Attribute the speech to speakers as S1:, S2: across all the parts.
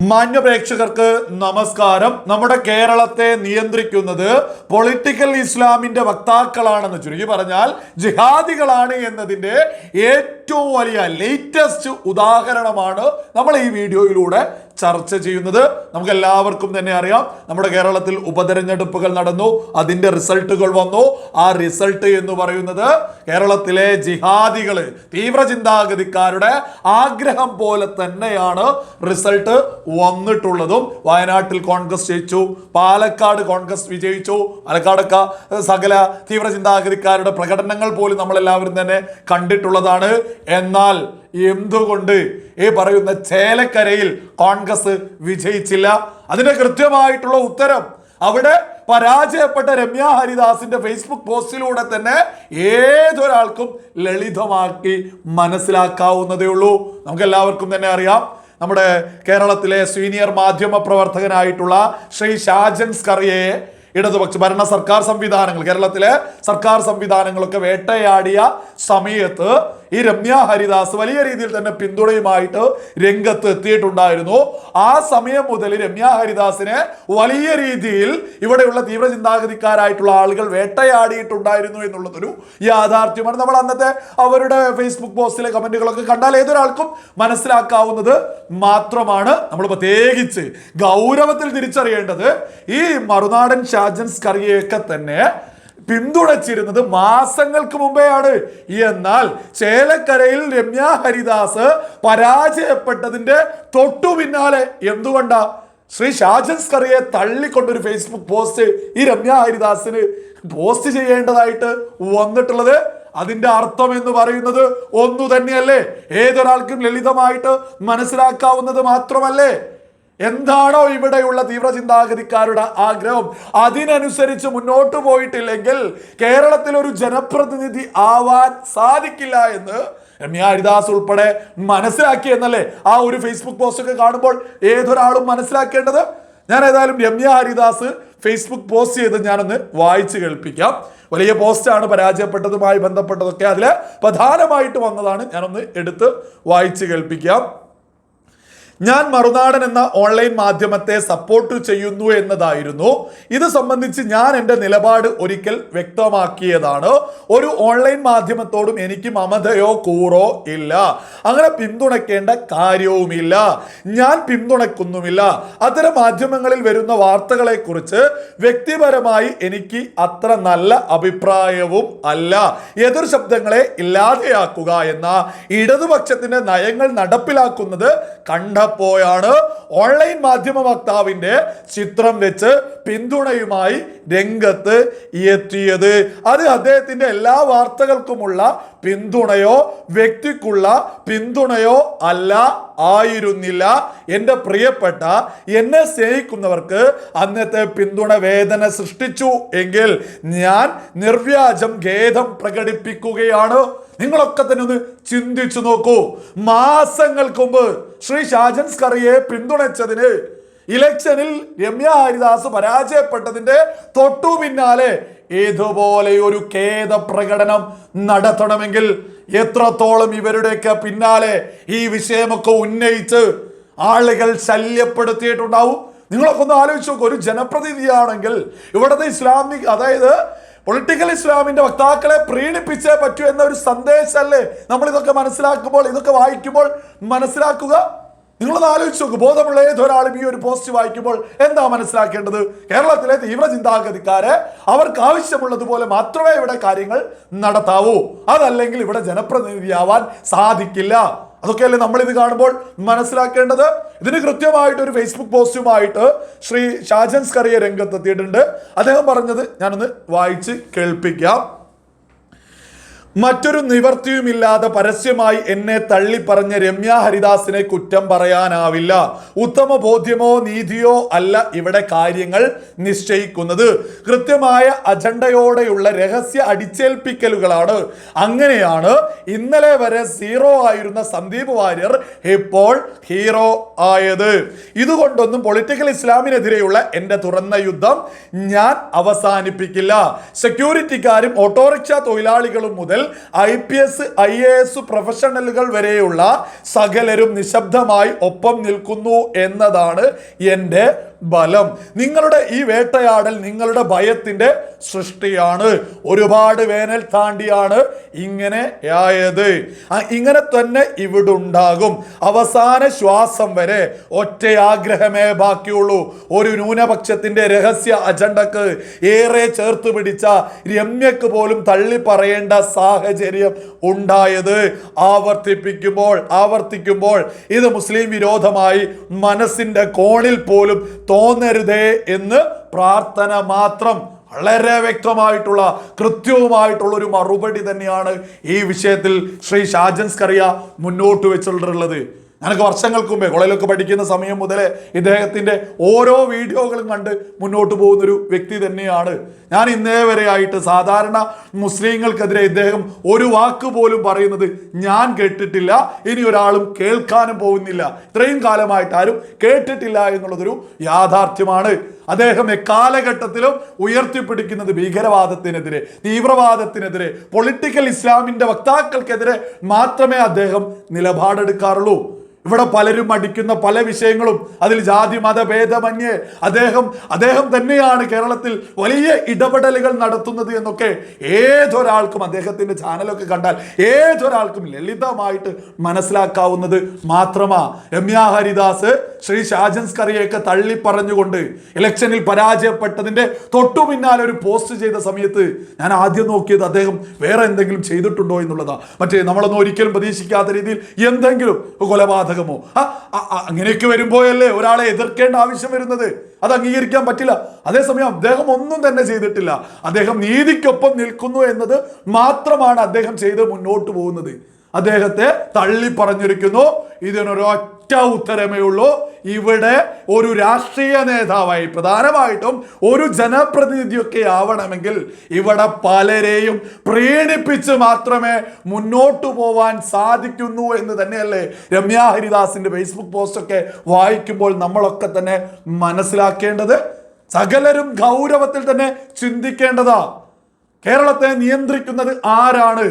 S1: മാന്യ പ്രേക്ഷകർക്ക് നമസ്കാരം. നമ്മുടെ കേരളത്തെ നിയന്ത്രിക്കുന്നത് പൊളിറ്റിക്കൽ ഇസ്ലാമിന്റെ വക്താക്കളാണെന്ന് ചുരുക്കി പറഞ്ഞാൽ ജിഹാദികളാണ് എന്നതിന്റെ ഏറ്റവും വലിയ ലേറ്റസ്റ്റ് ഉദാഹരണമാണ് നമ്മൾ ഈ വീഡിയോയിലൂടെ ചർച്ച ചെയ്യുന്നത് നമുക്ക് എല്ലാവർക്കും തന്നെ അറിയാം. നമ്മുടെ കേരളത്തിൽ ഉപതെരഞ്ഞെടുപ്പുകൾ നടന്നു. അതിന്റെ റിസൾട്ടുകൾ വന്നു. ആ റിസൾട്ട് എന്ന് പറയുന്നത് കേരളത്തിലെ ജിഹാദികൾ തീവ്ര ചിന്താഗതിക്കാരുടെ ആഗ്രഹം പോലെ തന്നെയാണ് റിസൾട്ട് വന്നിട്ടുള്ളതും. വയനാട്ടിൽ കോൺഗ്രസ് ജയിച്ചു. പാലക്കാട് കോൺഗ്രസ് വിജയിച്ചു. പാലക്കാടൊക്കെ സകല തീവ്ര ചിന്താഗതിക്കാരുടെ പ്രകടനങ്ങൾ പോലും നമ്മളെല്ലാവരും തന്നെ കണ്ടിട്ടുള്ളതാണ്. എന്നാൽ എന്തുകൊണ്ട് ഈ പറയുന്ന ചേലക്കരയിൽ കോൺഗ്രസ് വിജയിച്ചില്ല? അതിന്റെ കൃത്യമായിട്ടുള്ള ഉത്തരം അവിടെ പരാജയപ്പെട്ട രമ്യ ഹരിദാസിന്റെ ഫേസ്ബുക്ക് പോസ്റ്റിലൂടെ തന്നെ ഏതൊരാൾക്കും ലളിതമാക്കി മനസ്സിലാക്കാവുന്നതേ ഉള്ളൂ. നമുക്ക് എല്ലാവർക്കും തന്നെ അറിയാം. നമ്മുടെ കേരളത്തിലെ സീനിയർ മാധ്യമ പ്രവർത്തകനായിട്ടുള്ള ശ്രീ ഷാജൻ സ്കറിയയെ ഇടതുപക്ഷ ഭരണ സർക്കാർ സംവിധാനങ്ങൾ കേരളത്തിലെ സർക്കാർ സംവിധാനങ്ങളൊക്കെ വേട്ടയാടിയ സമയത്ത് ഈ രമ്യ ഹരിദാസ് വലിയ രീതിയിൽ തന്നെ പിന്തുണയുമായിട്ട് രംഗത്ത് എത്തിയിട്ടുണ്ടായിരുന്നു. ആ സമയം മുതൽ രമ്യ ഹരിദാസിനെ വലിയ രീതിയിൽ ഇവിടെയുള്ള തീവ്ര ചിന്താഗതിക്കാരായിട്ടുള്ള ആളുകൾ വേട്ടയാടിയിട്ടുണ്ടായിരുന്നു എന്നുള്ളതൊരു യാഥാർത്ഥ്യമാണ്. നമ്മൾ അന്നത്തെ അവരുടെ ഫേസ്ബുക്ക് പോസ്റ്റിലെ കമന്റുകളൊക്കെ കണ്ടാൽ ഏതൊരാൾക്കും മനസ്സിലാക്കാവുന്നത് മാത്രമാണ്. നമ്മൾ പ്രത്യേകിച്ച് ഗൗരവത്തിൽ തിരിച്ചറിയേണ്ടത് ഈ മറുനാടൻ ഷാജൻസ് കറിയൊക്കെ തന്നെ പിന്തുണച്ചിരുന്നത് മാസങ്ങൾക്ക് മുമ്പെയാണ്. എന്നാൽ ചേലക്കരയിൽ രമ്യ ഹരിദാസ് പരാജയപ്പെട്ടതിന്റെ തൊട്ടു പിന്നാലെ എന്തുകൊണ്ടാ? ശ്രീ ഷാജൻ സ്കറിയെ തള്ളിക്കൊണ്ടൊരു ഫേസ്ബുക്ക് പോസ്റ്റ് ഈ രമ്യ ഹരിദാസിന് പോസ്റ്റ് ചെയ്യേണ്ടതായിട്ട് വന്നിട്ടുള്ളത്. അതിന്റെ അർത്ഥം എന്ന് പറയുന്നത് ഒന്നു തന്നെയല്ലേ ഏതൊരാൾക്കും ലളിതമായിട്ട് മനസ്സിലാക്കാവുന്നത് മാത്രമല്ലേ? എന്താണോ ഇവിടെയുള്ള തീവ്ര ചിന്താഗതിക്കാരുടെ ആഗ്രഹം? അതിനനുസരിച്ച് മുന്നോട്ട് പോയിട്ടില്ലെങ്കിൽ കേരളത്തിൽ ഒരു ജനപ്രതിനിധി ആവാൻ സാധിക്കില്ല എന്ന് രമ്യ ഹരിദാസ് ഉൾപ്പെടെ മനസ്സിലാക്കി എന്നല്ലേ ആ ഒരു ഫേസ്ബുക്ക് പോസ്റ്റൊക്കെ കാണുമ്പോൾ ഏതൊരാളും മനസ്സിലാക്കേണ്ടത്? ഞാൻ ഏതായാലും രമ്യ ഹരിദാസ് ഫേസ്ബുക്ക് പോസ്റ്റ് ചെയ്ത് ഞാനൊന്ന് വായിച്ച് കേൾപ്പിക്കാം. വലിയ പോസ്റ്റാണ് പരാജയപ്പെട്ടതുമായി ബന്ധപ്പെട്ടതൊക്കെ അതിൽ പ്രധാനമായിട്ട് വന്നതാണ്. ഞാനൊന്ന് എടുത്ത് വായിച്ച് കേൾപ്പിക്കാം. ഞാൻ മറുനാടൻ എന്ന ഓൺലൈൻ മാധ്യമത്തെ സപ്പോർട്ട് ചെയ്യുന്നു എന്നതായിരുന്നു. ഇത് സംബന്ധിച്ച് ഞാൻ എന്റെ നിലപാട് ഒരിക്കൽ വ്യക്തമാക്കിയതാണ്. ഒരു ഓൺലൈൻ മാധ്യമത്തോടും എനിക്ക് മമതയോ കൂറോ ഇല്ല. അങ്ങനെ പിന്തുണയ്ക്കേണ്ട കാര്യവുമില്ല. ഞാൻ പിന്തുണയ്ക്കുന്നുമില്ല. അത്തരം മാധ്യമങ്ങളിൽ വരുന്ന വാർത്തകളെ കുറിച്ച് വ്യക്തിപരമായി എനിക്ക് അത്ര നല്ല അഭിപ്രായവും അല്ല. എതിർ ശബ്ദങ്ങളെ ഇല്ലാതെയാക്കുക എന്ന ഇടതുപക്ഷത്തിന്റെ നയങ്ങൾ നടപ്പിലാക്കുന്നത് കണ്ടപ്പോഴാണ് ഓൺലൈൻ മാധ്യമ വക്താവിന്റെ ചിത്രം വെച്ച് പിന്തുണയുമായി രംഗത്ത് എത്തിയത്. അത് അദ്ദേഹത്തിന്റെ എല്ലാ വാർത്തകൾക്കുമുള്ള പിന്തുണയോ വ്യക്തിക്കുള്ള പിന്തുണയോ അല്ല ആയിരുന്നില്ല. എന്റെ പ്രിയപ്പെട്ട എന്നെ സ്നേഹിക്കുന്നവർക്ക് അന്നത്തെ പിന്തുണ വേദന സൃഷ്ടിച്ചു. എങ്കിൽ ഞാൻ നിർവ്യാജം ഖേദം പ്രകടിപ്പിക്കുകയാണ്. നിങ്ങളൊക്കെ തന്നെ ഒന്ന് ചിന്തിച്ചു നോക്കൂ. മാസങ്ങൾക്ക് മുമ്പ് ശ്രീ ഷാജൻ സ്കറിയെ പിന്തുണച്ചതിന് ഇലക്ഷനിൽ രമ്യ ഹരിദാസ് പരാജയപ്പെട്ടതിന്റെ തൊട്ടു പിന്നാലെ ഇതുപോലെ ഒരു ഖേദ പ്രകടനം നടത്തണമെങ്കിൽ എത്രത്തോളം ഇവരുടെയൊക്കെ പിന്നാലെ ഈ വിഷയമൊക്കെ ഉന്നയിച്ച് ആളുകൾ ശല്യപ്പെടുത്തിയിട്ടുണ്ടാവും. നിങ്ങളൊക്കെ ഒന്ന് ആലോചിച്ച് നോക്കൂ ഒരു ജനപ്രതിനിധിയാണെങ്കിൽ ഇവിടുത്തെ ഇസ്ലാമിക് അതായത് പൊളിറ്റിക്കൽ ഇസ്ലാമിന്റെ വക്താക്കളെ പ്രീണിപ്പിച്ചേ പറ്റൂ എന്ന ഒരു സന്ദേശമല്ലേ നമ്മൾ ഇതൊക്കെ മനസ്സിലാക്കുമ്പോൾ ഇതൊക്കെ വായിക്കുമ്പോൾ മനസ്സിലാക്കുക? നിങ്ങളൊന്ന് ആലോചിച്ച് നോക്ക്. ബോധമുള്ള ഏതൊരാളും ഈ ഒരു പോസ്റ്റ് വായിക്കുമ്പോൾ എന്താ മനസ്സിലാക്കേണ്ടത്? കേരളത്തിലെ തീവ്ര ചിന്താഗതിക്കാരെ അവർക്ക് ആവശ്യമുള്ളതുപോലെ മാത്രമേ ഇവിടെ കാര്യങ്ങൾ നടത്താവൂ. അതല്ലെങ്കിൽ ഇവിടെ ജനപ്രതിനിധിയാവാൻ സാധിക്കില്ല. അതൊക്കെയല്ലേ ഇത് കാണുമ്പോൾ മനസ്സിലാക്കേണ്ടത്? ഇതിന് കൃത്യമായിട്ട് ഒരു ഫേസ്ബുക്ക് പോസ്റ്റുമായിട്ട് ശ്രീ ഷാജൻസ് കറിയ രംഗത്തെത്തിയിട്ടുണ്ട്. അദ്ദേഹം പറഞ്ഞത് ഞാനൊന്ന് വായിച്ച് കേൾപ്പിക്കാം. മറ്റൊരു നിവർത്തിയുമില്ലാതെ പരസ്യമായി എന്നെ തള്ളിപ്പറഞ്ഞ രമ്യ ഹരിദാസിനെ കുറ്റം പറയാനാവില്ല. ഉത്തമ ബോധ്യമോ നീതിയോ അല്ല ഇവിടെ കാര്യങ്ങൾ നിശ്ചയിക്കുന്നത്. കൃത്യമായ അജണ്ടയോടെയുള്ള രഹസ്യ അടിച്ചേൽപ്പിക്കലുകളാണ്. അങ്ങനെയാണ് ഇന്നലെ വരെ സീറോ ആയിരുന്ന സന്ദീപ് വാര്യർ ഇപ്പോൾ ഹീറോ ആയത്. ഇതുകൊണ്ടൊന്നും പൊളിറ്റിക്കൽ ഇസ്ലാമിനെതിരെയുള്ള എന്റെ തുറന്ന യുദ്ധം ഞാൻ അവസാനിപ്പിക്കില്ല. സെക്യൂരിറ്റിക്കാരും ഓട്ടോറിക്ഷ തൊഴിലാളികളും മുതൽ I P S I A S പ്രൊഫഷണലുകൾ വരെയുള്ള സകലരും നിശബ്ദമായി ഒപ്പം നിൽക്കുന്നു എന്നതാണ് എന്റെ ബലം. നിങ്ങളുടെ ഈ വേട്ടയാടൽ നിങ്ങളുടെ ഭയത്തിന്റെ സൃഷ്ടിയാണ്. ഒരുപാട് വേനൽ താണ്ടിയാണ് ഇങ്ങനെ ആയത്. ഇങ്ങനെ തന്നെ ഇവിടെ ഉണ്ടാകും അവസാന ശ്വാസം വരെ ഒറ്റ ആഗ്രഹമേ ബാക്കിയുള്ളൂ. ഒരു ന്യൂനപക്ഷത്തിന്റെ രഹസ്യ അജണ്ടക്ക് ഏറെ ചേർത്ത് പിടിച്ച രമ്യക്ക് പോലും തള്ളി പറയേണ്ട സാഹചര്യം ഉണ്ടായത്. ആവർത്തിപ്പിക്കുമ്പോൾ ആവർത്തിക്കുമ്പോൾ ഇത് മുസ്ലിം വിരോധമായി മനസ്സിന്റെ കോണിൽ പോലും തോന്നരുതേ എന്ന് പ്രാർത്ഥന മാത്രം വളരെ വ്യക്തമായിട്ടുള്ള കൃത്യവുമായിട്ടുള്ള ഒരു മറുപടി തന്നെയാണ് ഈ വിഷയത്തിൽ ശ്രീ ഷാജൻസ് കറിയ മുന്നോട്ട് വെച്ചിട്ടുള്ളത്. ഞാനൊക്കെ വർഷങ്ങൾക്ക് മുമ്പേ കോളേജിലൊക്കെ പഠിക്കുന്ന സമയം മുതലേ ഇദ്ദേഹത്തിന്റെ ഓരോ വീഡിയോകളും കണ്ട് മുന്നോട്ട് പോകുന്നൊരു വ്യക്തി തന്നെയാണ്. ഞാൻ ഇന്നേ വരെ ആയിട്ട് സാധാരണ മുസ്ലിങ്ങൾക്കെതിരെ ഇദ്ദേഹം ഒരു വാക്ക് പോലും പറയുന്നത് ഞാൻ കേട്ടിട്ടില്ല. ഇനി ഒരാളും കേൾക്കാനും പോകുന്നില്ല. ഇത്രയും കാലമായിട്ട് ആരും കേട്ടിട്ടില്ല എന്നുള്ളതൊരു യാഥാർത്ഥ്യമാണ്. അദ്ദേഹം എക്കാലഘട്ടത്തിലും ഉയർത്തിപ്പിടിക്കുന്നത് ഭീകരവാദത്തിനെതിരെ തീവ്രവാദത്തിനെതിരെ പൊളിറ്റിക്കൽ ഇസ്ലാമിന്റെ വക്താക്കൾക്കെതിരെ മാത്രമേ അദ്ദേഹം നിലപാടെടുക്കാറുള്ളൂ. ഇവിടെ പലരും അടിക്കുന്ന പല വിഷയങ്ങളും അതിൽ ജാതി മത ഭേദമന്യേ അദ്ദേഹം അദ്ദേഹം തന്നെയാണ് കേരളത്തിൽ വലിയ ഇടപെടലുകൾ നടത്തുന്നത് എന്നൊക്കെ ഏതൊരാൾക്കും അദ്ദേഹത്തിന്റെ ചാനലൊക്കെ കണ്ടാൽ ഏതൊരാൾക്കും ലളിതമായിട്ട് മനസ്സിലാക്കാവുന്നത് മാത്രമാ. രമ്യ ഹരിദാസ് ശ്രീ ഷാജൻസ് കറിയൊക്കെ തള്ളി പറഞ്ഞുകൊണ്ട് ഇലക്ഷനിൽ പരാജയപ്പെട്ടതിന്റെ തൊട്ടു പിന്നാലെ ഒരു പോസ്റ്റ് ചെയ്ത സമയത്ത് ഞാൻ ആദ്യം നോക്കിയത് അദ്ദേഹം വേറെ എന്തെങ്കിലും ചെയ്തിട്ടുണ്ടോ എന്നുള്ളതാണ് മറ്റേ നമ്മളൊന്നും ഒരിക്കലും പ്രതീക്ഷിക്കാത്ത രീതിയിൽ എന്തെങ്കിലും കൊലപാതകമോ ആ, അങ്ങനെയൊക്കെ വരുമ്പോഴല്ലേ ഒരാളെ എതിർക്കേണ്ട ആവശ്യം വരുന്നത്? അത് അംഗീകരിക്കാൻ പറ്റില്ല. അതേസമയം അദ്ദേഹം ഒന്നും തന്നെ ചെയ്തിട്ടില്ല. അദ്ദേഹം നീതിക്കൊപ്പം നിൽക്കുന്നു എന്നത് മാത്രമാണ് അദ്ദേഹം ചെയ്ത് മുന്നോട്ട് പോകുന്നത്. അദ്ദേഹത്തെ തള്ളി പറഞ്ഞിരിക്കുന്നു ഇതിനൊരൊറ്റ ഉത്തരമേ ഉള്ളൂ. ഇവിടെ ഒരു രാഷ്ട്രീയ നേതാവായി പ്രധാനമായിട്ടും ഒരു ജനപ്രതിനിധിയൊക്കെ ആവണമെങ്കിൽ ഇവിടെ പലരെയും പ്രീണിപ്പിച്ച് മാത്രമേ മുന്നോട്ടു പോവാൻ സാധിക്കുന്നു എന്ന് തന്നെയല്ലേ രമ്യ ഹരിദാസിന്റെ ഫേസ്ബുക്ക് പോസ്റ്റൊക്കെ വായിക്കുമ്പോൾ നമ്മളൊക്കെ തന്നെ മനസ്സിലാക്കേണ്ടത്. സകലരും ഗൗരവത്തിൽ തന്നെ ചിന്തിക്കേണ്ടതാ. കേരളത്തെ നിയന്ത്രിക്കുന്നത് ആരാണ്?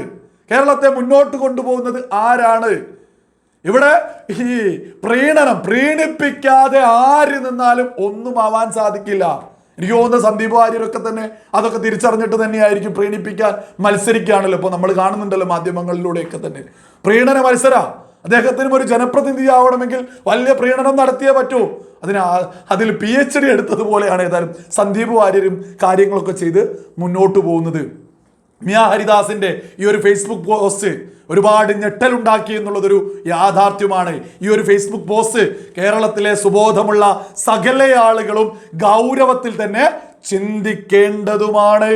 S1: കേരളത്തെ മുന്നോട്ട് കൊണ്ടുപോകുന്നത് ആരാണ്? ഇവിടെ ഈ പ്രീണനം പ്രീണിപ്പിക്കാതെ ആര് നിന്നാലും ഒന്നും ആവാൻ സാധിക്കില്ല. എനിക്ക് തോന്നുന്ന സന്ദീപ് വാര്യരൊക്കെ തന്നെ അതൊക്കെ തിരിച്ചറിഞ്ഞിട്ട് തന്നെയായിരിക്കും പ്രീണിപ്പിക്കാൻ മത്സരിക്കുകയാണല്ലോ ഇപ്പോൾ നമ്മൾ കാണുന്നുണ്ടല്ലോ മാധ്യമങ്ങളിലൂടെയൊക്കെ തന്നെ. പ്രീണന മത്സര. അദ്ദേഹത്തിനും ഒരു ജനപ്രതിനിധി ആവണമെങ്കിൽ വലിയ പ്രീണനം നടത്തിയേ പറ്റൂ. അതിന് അതിൽ പി എച്ച് ഡി എടുത്തതുപോലെയാണ് ഏതായാലും സന്ദീപ് വാര്യരും കാര്യങ്ങളൊക്കെ ചെയ്ത് മുന്നോട്ട് പോകുന്നത്. മിയ ഹരിദാസിന്റെ ഈ ഒരു ഫേസ്ബുക്ക് പോസ്റ്റ് ഒരുപാട് ഞെട്ടലുണ്ടാക്കി എന്നുള്ളതൊരു യാഥാർത്ഥ്യമാണ്. ഈ ഒരു ഫേസ്ബുക്ക് പോസ്റ്റ് കേരളത്തിലെ സുബോധമുള്ള സകല ആളുകളും ഗൗരവത്തിൽ തന്നെ ചിന്തിക്കേണ്ടതുമാണ്.